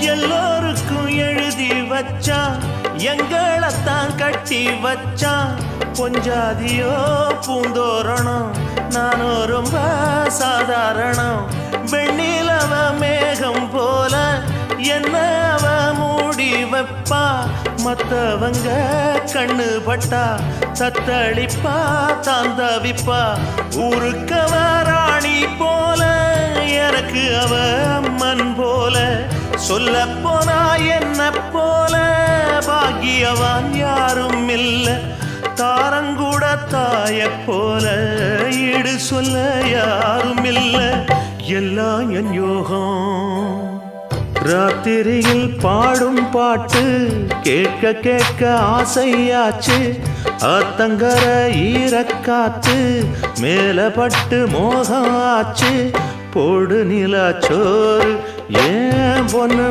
எல்லோருக்கும் எழுதி வச்சான் எங்களைத்தான் கட்டி வச்சான் பொஞ்சாதியோ பூந்தோரணம். நானும் ரொம்ப சாதாரணம். வெண்ணிலவ மேகம் போல என்ன அவ மூடி வைப்பா? மத்தவங்க கண்ணு பட்டா தத்தளிப்பா தாந்தவிப்பா. ஊருக்கவ ராணி போல எனக்கு அவ சொல்ல போனா என்ன போல? பாக்கியவான் யாரும் இல்ல. தாரங்கூட தாய போல ஈடு சொல்ல யாரும் இல்ல. எல்லாம் என் யோகம் ராத்திரியில் பாடும் பாட்டு கேட்க கேட்க ஆசையாச்சு. ஆத்தங்கர ஈரக்காத்து மேல பட்டு மோகம் ஆச்சு போடு நிலா சோறு ஏன் For now.